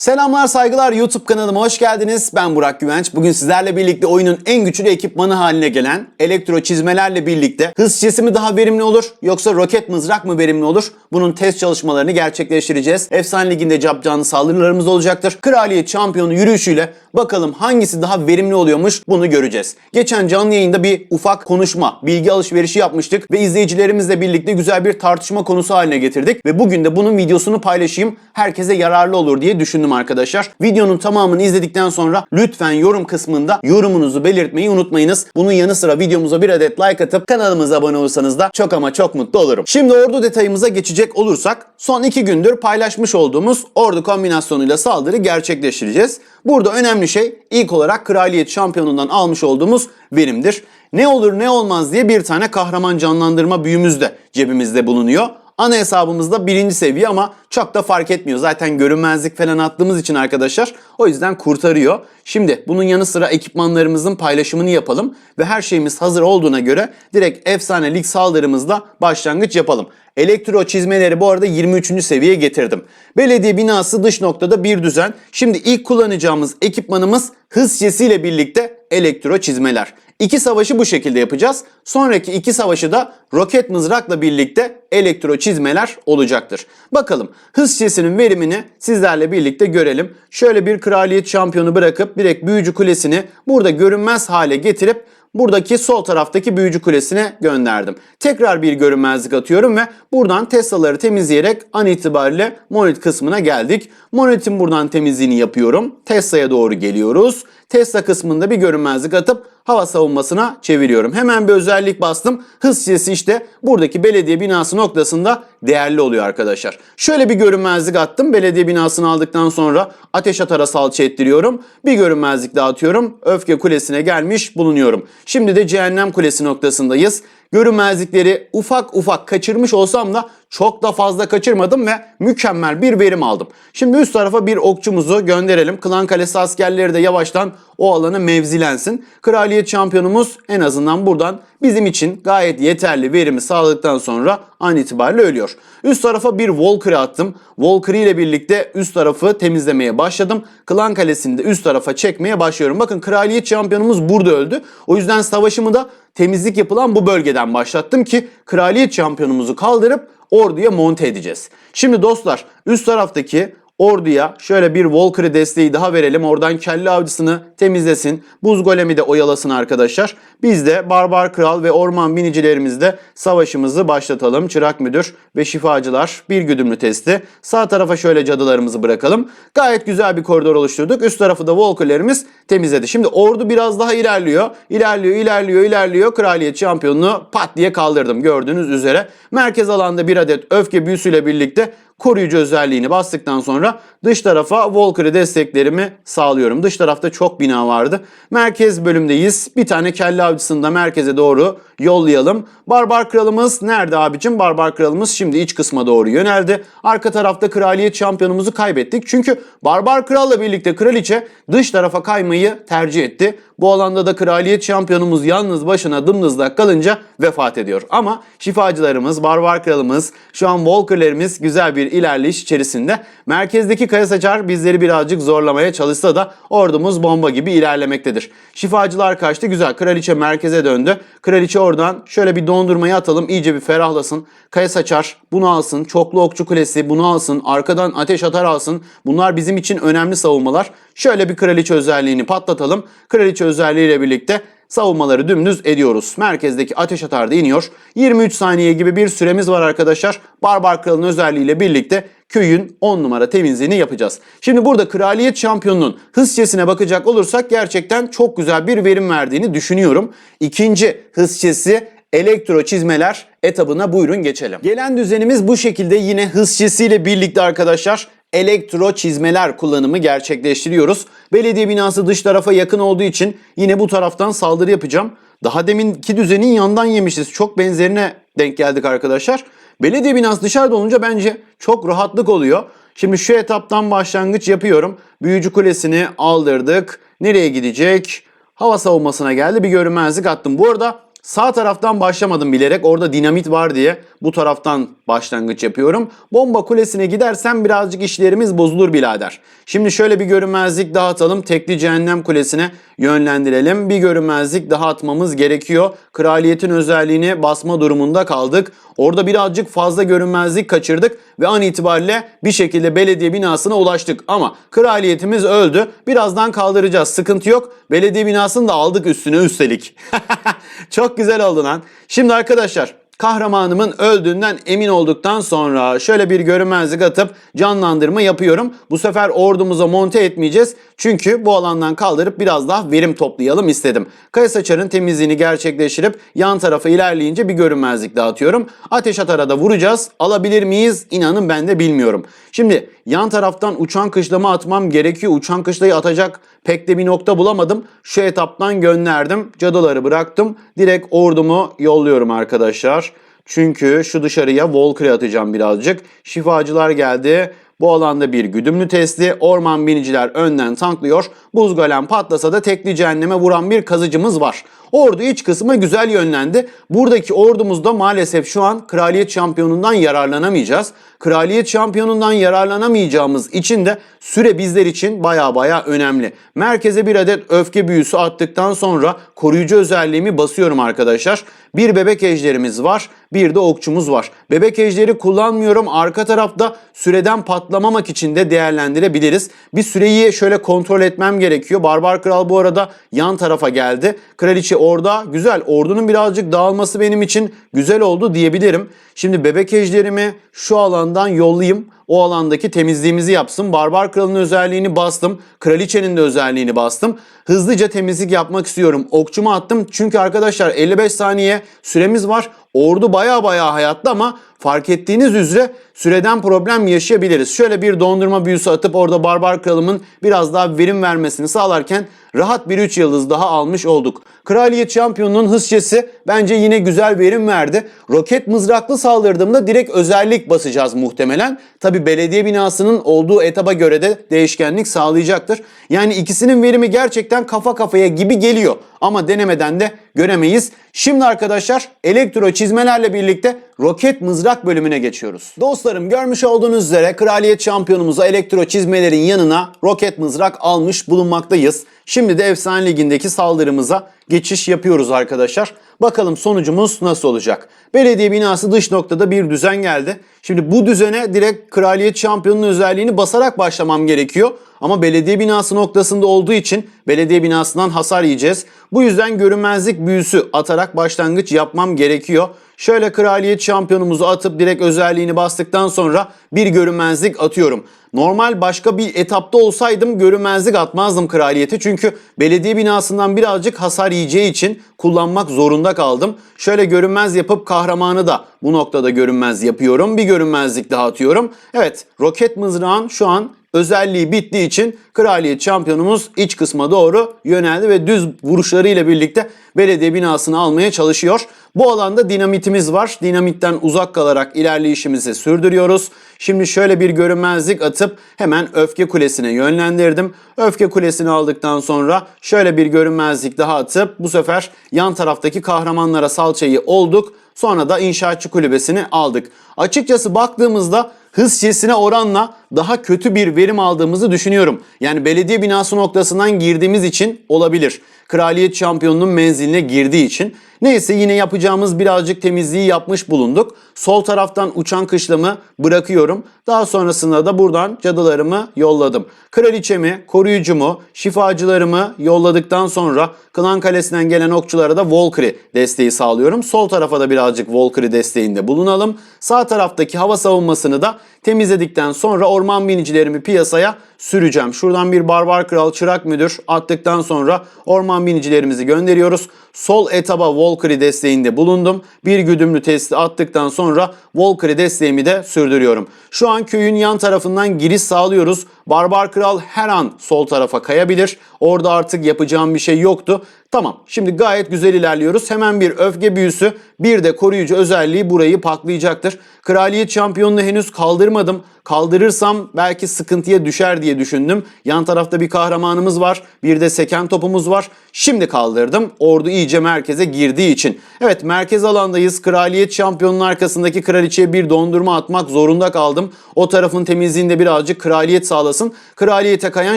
Selamlar saygılar YouTube kanalıma hoş geldiniz. Ben Burak Güvenç. Bugün sizlerle birlikte oyunun en güçlü ekipmanı haline gelen elektro çizmelerle birlikte hız şişesi mi daha verimli olur yoksa roket mızrak mı verimli olur? Bunun test çalışmalarını gerçekleştireceğiz. Efsane Ligi'nde capcanlı saldırılarımız olacaktır. Kraliyet şampiyonu yürüyüşüyle bakalım hangisi daha verimli oluyormuş bunu göreceğiz. Geçen canlı yayında bir ufak konuşma, bilgi alışverişi yapmıştık ve izleyicilerimizle birlikte güzel bir tartışma konusu haline getirdik ve bugün de bunun videosunu paylaşayım. Herkese yararlı olur diye düşündüm arkadaşlar. Videonun tamamını izledikten sonra lütfen yorum kısmında yorumunuzu belirtmeyi unutmayınız. Bunun yanı sıra videomuza bir adet like atıp kanalımıza abone olursanız da çok ama çok mutlu olurum. Şimdi ordu detayımıza geçecek olursak son iki gündür paylaşmış olduğumuz ordu kombinasyonuyla saldırı gerçekleştireceğiz. Burada önemli şey ilk olarak kraliyet şampiyonundan almış olduğumuz verimdir. Ne olur ne olmaz diye bir tane kahraman canlandırma büyümüz de cebimizde bulunuyor. Ana hesabımızda birinci seviye ama çok da fark etmiyor. Zaten görünmezlik falan attığımız için arkadaşlar o yüzden kurtarıyor. Şimdi bunun yanı sıra ekipmanlarımızın paylaşımını yapalım ve her şeyimiz hazır olduğuna göre direkt efsane lig saldırımızla başlangıç yapalım. Elektro çizmeleri bu arada 23. seviyeye getirdim. Belediye binası dış noktada bir düzen. Şimdi ilk kullanacağımız ekipmanımız hız şişesiyle birlikte elektro çizmeler. İki savaşı bu şekilde yapacağız. Sonraki iki savaşı da roket mızrakla birlikte elektro çizmeler olacaktır. Bakalım hız şişesinin verimini sizlerle birlikte görelim. Şöyle bir kraliyet şampiyonu bırakıp direkt büyücü kulesini burada görünmez hale getirip buradaki sol taraftaki büyücü kulesine gönderdim. Tekrar bir görünmezlik atıyorum ve buradan Tesla'ları temizleyerek an itibariyle monolit kısmına geldik. Monolitin buradan temizliğini yapıyorum. Tesla'ya doğru geliyoruz. Tesla kısmında bir görünmezlik atıp hava savunmasına çeviriyorum. Hemen bir özellik bastım. Hız şişesi işte buradaki belediye binası noktasında değerli oluyor arkadaşlar. Şöyle bir görünmezlik attım. Belediye binasını aldıktan sonra ateş atara salça ettiriyorum. Bir görünmezlik daha atıyorum. Öfke kulesine gelmiş bulunuyorum. Şimdi de cehennem kulesi noktasındayız. Görünmezlikleri ufak ufak kaçırmış olsam da çok da fazla kaçırmadım ve mükemmel bir verim aldım. Şimdi üst tarafa bir okçumuzu gönderelim. Klan Kalesi askerleri de yavaştan o alana mevzilensin. Kraliyet şampiyonumuz en azından buradan bizim için gayet yeterli verimi sağladıktan sonra an itibariyle ölüyor. Üst tarafa bir Valkyrie attım. Valkyrie ile birlikte üst tarafı temizlemeye başladım. Klan Kalesi'ni de üst tarafa çekmeye başlıyorum. Bakın kraliyet şampiyonumuz burada öldü. O yüzden savaşımı da temizlik yapılan bu bölgeden başlattım ki kraliyet şampiyonumuzu kaldırıp orduya monte edeceğiz. Şimdi dostlar üst taraftaki orduya şöyle bir Valkyrie desteği daha verelim. Oradan kelle avcısını temizlesin. Buz golemi de oyalasın arkadaşlar. Biz de Barbar Kral ve Orman binicilerimizle savaşımızı başlatalım. Çırak Müdür ve Şifacılar bir güdümlü testi. Sağ tarafa şöyle cadılarımızı bırakalım. Gayet güzel bir koridor oluşturduk. Üst tarafı da Valkyrie'lerimiz temizledi. Şimdi ordu biraz daha ilerliyor. İlerliyor, ilerliyor, ilerliyor. Kraliyet şampiyonunu pat diye kaldırdım gördüğünüz üzere. Merkez alanda bir adet öfke büyüsüyle birlikte koruyucu özelliğini bastıktan sonra dış tarafa Valkyrie desteklerimi sağlıyorum. Dış tarafta çok bina vardı. Merkez bölümdeyiz. Bir tane kelle avcısını da merkeze doğru yollayalım. Barbar kralımız nerede abicim? Barbar kralımız şimdi iç kısma doğru yöneldi. Arka tarafta kraliyet şampiyonumuzu kaybettik. Çünkü Barbar kralla birlikte kraliçe dış tarafa kaymayı tercih etti. Bu alanda da kraliyet şampiyonumuz yalnız başına dımdızlak kalınca vefat ediyor. Ama şifacılarımız, barbar kralımız, şu an Walker'lerimiz güzel bir ilerleyiş içerisinde. Merkezdeki kaya saçar bizleri birazcık zorlamaya çalışsa da ordumuz bomba gibi ilerlemektedir. Şifacılar kaçtı güzel. Kraliçe merkeze döndü. Kraliçe oradan şöyle bir dondurmayı atalım iyice bir ferahlasın. Kaya saçar bunu alsın. Çoklu okçu kulesi bunu alsın. Arkadan ateş atar alsın. Bunlar bizim için önemli savunmalar. Şöyle bir kraliçe özelliğini patlatalım. Kraliçe özelliğiyle birlikte savunmaları dümdüz ediyoruz. Merkezdeki ateş atar da iniyor. 23 saniye gibi bir süremiz var arkadaşlar. Barbar Kral'ın özelliğiyle birlikte köyün 10 numara temizliğini yapacağız. Şimdi burada kraliyet şampiyonunun hız şişesine bakacak olursak gerçekten çok güzel bir verim verdiğini düşünüyorum. İkinci hız şişesi elektro çizmeler etabına buyurun geçelim. Gelen düzenimiz bu şekilde yine hız şişesiyle birlikte arkadaşlar elektro çizmeler kullanımı gerçekleştiriyoruz. Belediye binası dış tarafa yakın olduğu için yine bu taraftan saldırı yapacağım. Daha deminki düzenin yandan yemişiz. Çok benzerine denk geldik arkadaşlar. Belediye binası dışarıda olunca bence çok rahatlık oluyor. Şimdi şu etaptan başlangıç yapıyorum. Büyücü kulesini aldırdık. Nereye gidecek? Hava savunmasına geldi. Bir görünmezlik attım. Bu arada Sağ taraftan başlamadım bilerek orada dinamit var diye bu taraftan başlangıç yapıyorum. Bomba kulesine gidersem birazcık işlerimiz bozulur birader. Şimdi şöyle bir görünmezlik daha atalım. Tekli cehennem kulesine yönlendirelim. Bir görünmezlik daha atmamız gerekiyor. Kraliyetin özelliğini basma durumunda kaldık. Orada birazcık fazla görünmezlik kaçırdık ve an itibariyle bir şekilde belediye binasına ulaştık. Ama kraliyetimiz öldü. Birazdan kaldıracağız. Sıkıntı yok. Belediye binasını da aldık üstüne üstelik. Çok güzel oldu lan. Şimdi arkadaşlar kahramanımın öldüğünden emin olduktan sonra şöyle bir görünmezlik atıp canlandırma yapıyorum. Bu sefer ordumuza monte etmeyeceğiz. Çünkü bu alandan kaldırıp biraz daha verim toplayalım istedim. Kaya saçarın temizliğini gerçekleştirip yan tarafa ilerleyince bir görünmezlik dağıtıyorum. Ateş atara da vuracağız. Alabilir miyiz? İnanın ben de bilmiyorum. Şimdi yan taraftan uçan kışlama atmam gerekiyor. Uçan kışlayı atacak pek de bir nokta bulamadım. Şu etaptan gönderdim. Cadıları bıraktım. Direkt ordumu yolluyorum arkadaşlar. Çünkü şu dışarıya Volker'e atacağım birazcık. Şifacılar geldi. Bu alanda bir güdümlü testi. Orman biniciler önden tanklıyor. Buz golem patlasa da tekli cehenneme vuran bir kazıcımız var. Ordu iç kısmı güzel yönlendi. Buradaki ordumuzda maalesef şu an kraliyet şampiyonundan yararlanamayacağız. Kraliyet şampiyonundan yararlanamayacağımız için de süre bizler için baya baya önemli. Merkeze bir adet öfke büyüsü attıktan sonra koruyucu özelliğimi basıyorum arkadaşlar. Bir bebek ejderimiz var. Bir de okçumuz var. Bebek ejderi kullanmıyorum. Arka tarafta süreden patlamamak için de değerlendirebiliriz. Bir süreyi şöyle kontrol etmem gerekiyor. Barbar Kral bu arada yan tarafa geldi. Kraliçe orada. Güzel. Ordunun birazcık dağılması benim için güzel oldu diyebilirim. Şimdi bebek ejderimi şu alandan yollayayım. O alandaki temizliğimizi yapsın. Barbar Kral'ın özelliğini bastım. Kraliçenin de özelliğini bastım. Hızlıca temizlik yapmak istiyorum. Okçumu attım. Çünkü arkadaşlar 55 saniye süremiz var. Ordu baya baya hayatta ama fark ettiğiniz üzere süreden problem yaşayabiliriz. Şöyle bir dondurma büyüsü atıp orada Barbar Kralımın biraz daha verim vermesini sağlarken rahat bir 3 yıldız daha almış olduk. Kraliyet şampiyonunun hızçesi bence yine güzel verim verdi. Roket mızraklı saldırdığımda direkt özellik basacağız muhtemelen. Tabi belediye binasının olduğu etaba göre de değişkenlik sağlayacaktır. Yani ikisinin verimi gerçekten kafa kafaya gibi geliyor. Ama denemeden de göremeyiz. Şimdi arkadaşlar elektro çizmelerle birlikte roket mızrak bölümüne geçiyoruz. Dostlarım görmüş olduğunuz üzere kraliyet şampiyonumuza elektro çizmelerin yanına roket mızrak almış bulunmaktayız. Şimdi de efsane ligindeki saldırımıza geçiş yapıyoruz arkadaşlar. Bakalım sonucumuz nasıl olacak? Belediye binası dış noktada bir düzen geldi. Şimdi bu düzene direkt kraliyet şampiyonunun özelliğini basarak başlamam gerekiyor. Ama belediye binası noktasında olduğu için belediye binasından hasar yiyeceğiz. Bu yüzden görünmezlik büyüsü atarak başlangıç yapmam gerekiyor. Şöyle kraliyet şampiyonumuzu atıp direkt özelliğini bastıktan sonra bir görünmezlik atıyorum. Normal başka bir etapta olsaydım görünmezlik atmazdım kraliyeti. Çünkü belediye binasından birazcık hasar yiyeceği için kullanmak zorunda kaldım. Şöyle görünmez yapıp kahramanı da bu noktada görünmez yapıyorum. Bir görünmezlik daha atıyorum. Evet roket mızrağın şu an özelliği bittiği için kraliyet şampiyonumuz iç kısma doğru yöneldi ve düz vuruşlarıyla birlikte belediye binasını almaya çalışıyor. Bu alanda dinamitimiz var. Dinamitten uzak kalarak ilerleyişimizi sürdürüyoruz. Şimdi şöyle bir görünmezlik atıp hemen öfke kulesine yönlendirdim. Öfke kulesini aldıktan sonra şöyle bir görünmezlik daha atıp bu sefer yan taraftaki kahramanlara salçayı olduk. Sonra da inşaatçı kulübesini aldık. Açıkçası baktığımızda hız sesine oranla daha kötü bir verim aldığımızı düşünüyorum. Yani belediye binası noktasından girdiğimiz için olabilir. Kraliyet şampiyonunun menziline girdiği için. Neyse yine yapacağımız birazcık temizliği yapmış bulunduk. Sol taraftan uçan kışlamı bırakıyorum. Daha sonrasında da buradan cadılarımı yolladım. Kraliçemi, koruyucumu, şifacılarımı yolladıktan sonra Klan Kalesi'nden gelen okçulara da Valkyrie desteği sağlıyorum. Sol tarafa da birazcık Valkyrie desteğinde bulunalım. Sağ taraftaki hava savunmasını da temizledikten sonra orman binicilerimi piyasaya süreceğim. Şuradan bir barbar kral çırak müdür attıktan sonra orman binicilerimizi gönderiyoruz. Sol etaba Valkyrie desteğinde bulundum. Bir güdümlü testi attıktan sonra Valkyrie desteğimi de sürdürüyorum. Şu an köyün yan tarafından giriş sağlıyoruz. Barbar kral her an sol tarafa kayabilir. Orada artık yapacağım bir şey yoktu. Tamam şimdi gayet güzel ilerliyoruz. Hemen bir öfke büyüsü bir de koruyucu özelliği burayı patlayacaktır. Kraliyet şampiyonunu henüz kaldırmadım. Kaldırırsam belki sıkıntıya düşer diye düşündüm. Yan tarafta bir kahramanımız var. Bir de seken topumuz var. Şimdi kaldırdım. Ordu iyice merkeze girdiği için. Evet merkez alandayız. Kraliyet şampiyonunun arkasındaki kraliçeye bir dondurma atmak zorunda kaldım. O tarafın temizliğinde birazcık kraliyet sağlasın. Kraliyete kayan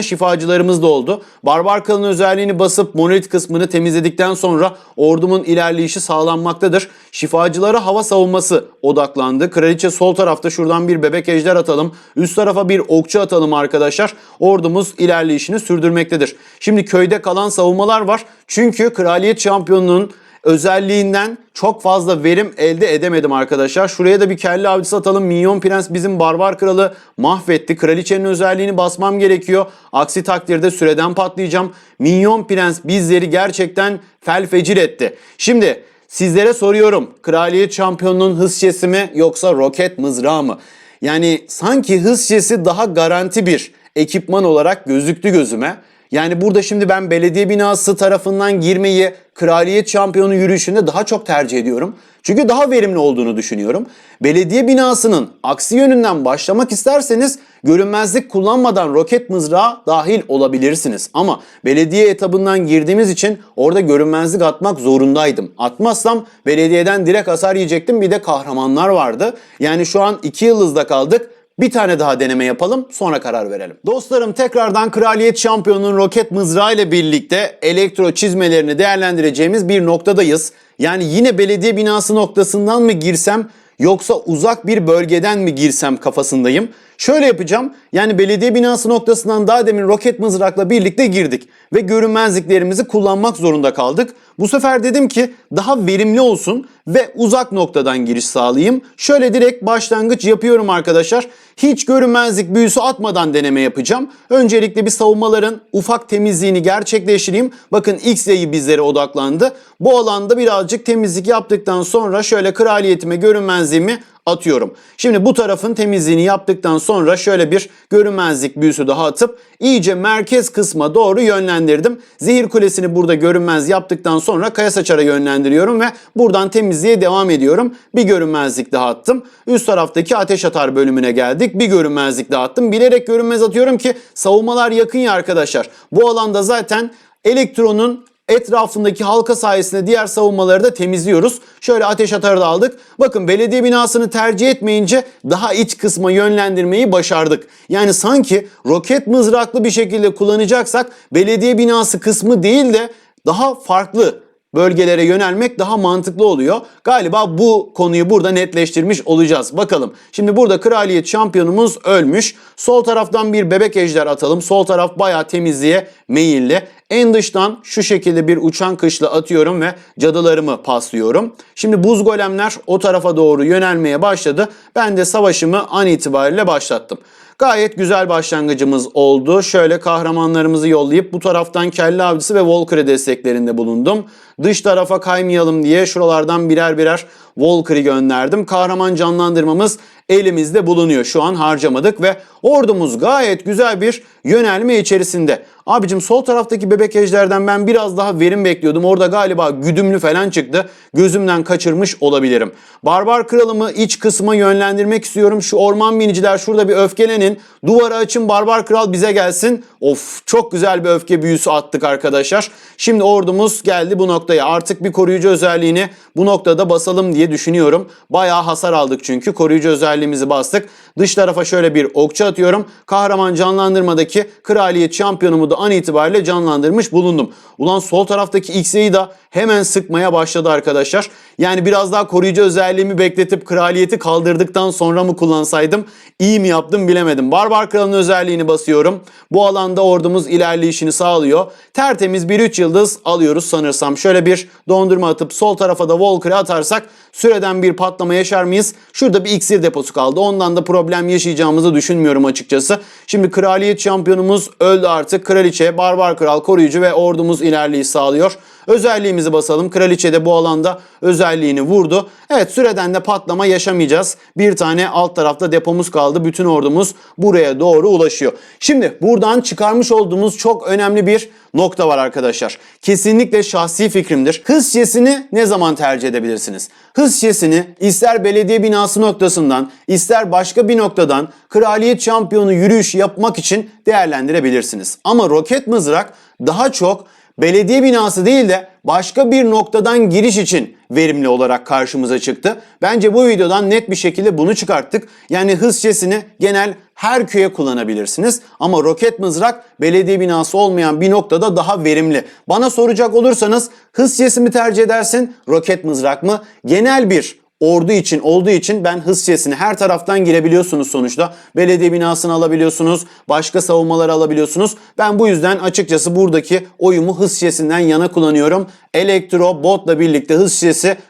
şifacılarımız da oldu. Barbar kalın özelliğini basıp monolit kısmını temizledikten sonra ordumun ilerleyişi sağlanmaktadır. Şifacılara hava savunması odaklandı. Kraliçe sol tarafta şuradan bir bebek ejder atalım. Üst tarafa bir okçu atalım arkadaşlar. Ordumuz ilerleyişini sürdürmektedir. Şimdi köyde kalan savunmalar var. Çünkü kraliyet şampiyonunun özelliğinden çok fazla verim elde edemedim arkadaşlar. Şuraya da bir kelle avcısı atalım. Minyon Prens bizim barbar kralı mahvetti. Kraliçenin özelliğini basmam gerekiyor. Aksi takdirde süreden patlayacağım. Minyon Prens bizleri gerçekten felfecir etti. Şimdi sizlere soruyorum. Kraliyet şampiyonunun hız şişesi mi yoksa roket mızrağı mı? Yani sanki hız şişesi daha garanti bir ekipman olarak gözüktü gözüme. Yani burada şimdi ben belediye binası tarafından girmeyi kraliyet şampiyonu yürüyüşünde daha çok tercih ediyorum. Çünkü daha verimli olduğunu düşünüyorum. Belediye binasının aksi yönünden başlamak isterseniz görünmezlik kullanmadan roket mızrağı dahil olabilirsiniz. Ama belediye etabından girdiğimiz için orada görünmezlik atmak zorundaydım. Atmazsam belediyeden direkt hasar yiyecektim. Bir de kahramanlar vardı. Yani şu an iki yıldızda kaldık. Bir tane daha deneme yapalım sonra karar verelim. Dostlarım tekrardan Kraliyet Şampiyonu'nun roket mızrağı ile birlikte elektro çizmelerini değerlendireceğimiz bir noktadayız. Yani yine belediye binası noktasından mı girsem yoksa uzak bir bölgeden mi girsem kafasındayım. Şöyle yapacağım. Yani belediye binası noktasından daha demin roket mızrakla birlikte girdik ve görünmezliklerimizi kullanmak zorunda kaldık. Bu sefer dedim ki daha verimli olsun ve uzak noktadan giriş sağlayayım. Şöyle direkt başlangıç yapıyorum arkadaşlar. Hiç görünmezlik büyüsü atmadan deneme yapacağım. Öncelikle bir savunmaların ufak temizliğini gerçekleştireyim. Bakın X yayı bizlere odaklandı. Bu alanda birazcık temizlik yaptıktan sonra şöyle kraliyetime görünmezliğimi atıyorum. Şimdi bu tarafın temizliğini yaptıktan sonra şöyle bir görünmezlik büyüsü daha atıp iyice merkez kısma doğru yönlendirdim. Zehir kulesini burada görünmez yaptıktan sonra kaya saçara yönlendiriyorum ve buradan temizliğe devam ediyorum. Bir görünmezlik daha attım. Üst taraftaki ateş atar bölümüne geldik. Bir görünmezlik daha attım. Bilerek görünmez atıyorum ki savunmalar yakın ya arkadaşlar. Bu alanda zaten elektronun etrafındaki halka sayesinde diğer savunmaları da temizliyoruz. Şöyle ateş atarı da aldık. Bakın belediye binasını tercih etmeyince daha iç kısma yönlendirmeyi başardık. Yani sanki roket mızraklı bir şekilde kullanacaksak belediye binası kısmı değil de daha farklı bölgelere yönelmek daha mantıklı oluyor. Galiba bu konuyu burada netleştirmiş olacağız. Bakalım. Şimdi burada kraliyet şampiyonumuz ölmüş. Sol taraftan bir bebek ejder atalım. Sol taraf bayağı temizliğe meyilli. En dıştan şu şekilde bir uçan kışla atıyorum ve cadılarımı paslıyorum. Şimdi buz golemler o tarafa doğru yönelmeye başladı. Ben de savaşımı an itibariyle başlattım. Gayet güzel başlangıcımız oldu. Şöyle kahramanlarımızı yollayıp bu taraftan kelle avcısı ve Volker'e desteklerinde bulundum. Dış tarafa kaymayalım diye şuralardan birer birer Volker'ı gönderdim. Kahraman canlandırmamız elimizde bulunuyor. Şu an harcamadık ve ordumuz gayet güzel bir yönelme içerisinde. Abicim sol taraftaki bebek ejderden ben biraz daha verim bekliyordum. Orada galiba güdümlü falan çıktı. Gözümden kaçırmış olabilirim. Barbar kralımı iç kısma yönlendirmek istiyorum. Şu orman biniciler şurada bir öfkelenin. Duvarı açın barbar kral bize gelsin. Of çok güzel bir öfke büyüsü attık arkadaşlar. Şimdi ordumuz geldi bu noktaya. Artık bir koruyucu özelliğini bu noktada basalım diye düşünüyorum. Bayağı hasar aldık çünkü koruyucu özelliğimizi bastık. Dış tarafa şöyle bir okçu atıyorum. Kahraman canlandırmadaki kraliyet şampiyonumu da an itibariyle canlandırmış bulundum. Ulan sol taraftaki X'yi da hemen sıkmaya başladı arkadaşlar. Yani biraz daha koruyucu özelliğimi bekletip kraliyeti kaldırdıktan sonra mı kullansaydım iyi mi yaptım bilemedim. Barbar kralın özelliğini basıyorum. Bu alanda ordumuz ilerleyişini sağlıyor. Tertemiz bir 3 yıldız alıyoruz sanırsam. Şöyle bir dondurma atıp sol tarafa da Volker'ı atarsak süreden bir patlama yaşar mıyız? Şurada bir iksir deposu kaldı. Ondan da problem yaşayacağımızı düşünmüyorum açıkçası. Şimdi kraliyet şampiyonumuz öldü artık. Kraliçe, barbar kral, koruyucu ve ordumuz ilerleyiş sağlıyor. Özelliğimizi basalım. Kraliçe de bu alanda özelliğini vurdu. Evet süreden de patlama yaşamayacağız. Bir tane alt tarafta depomuz kaldı. Bütün ordumuz buraya doğru ulaşıyor. Şimdi buradan çıkarmış olduğumuz çok önemli bir nokta var arkadaşlar. Kesinlikle şahsi fikrimdir. Hız şişesini ne zaman tercih edebilirsiniz? Hız şişesini ister belediye binası noktasından ister başka bir noktadan kraliyet şampiyonu yürüyüş yapmak için değerlendirebilirsiniz. Ama roket mızrak daha çok belediye binası değil de başka bir noktadan giriş için verimli olarak karşımıza çıktı. Bence bu videodan net bir şekilde bunu çıkarttık. Yani hız şişesini genel her köye kullanabilirsiniz. Ama roket mızrak belediye binası olmayan bir noktada daha verimli. Bana soracak olursanız hız şişesi mi tercih edersin, roket mızrak mı? Genel bir ordu için olduğu için ben hız her taraftan girebiliyorsunuz sonuçta. Belediye binasını alabiliyorsunuz, başka savunmaları alabiliyorsunuz. Ben bu yüzden açıkçası buradaki oyumu hız yana kullanıyorum. Elektro botla birlikte hız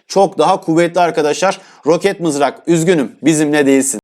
çok daha kuvvetli arkadaşlar. Roket mızrak üzgünüm bizimle değilsin.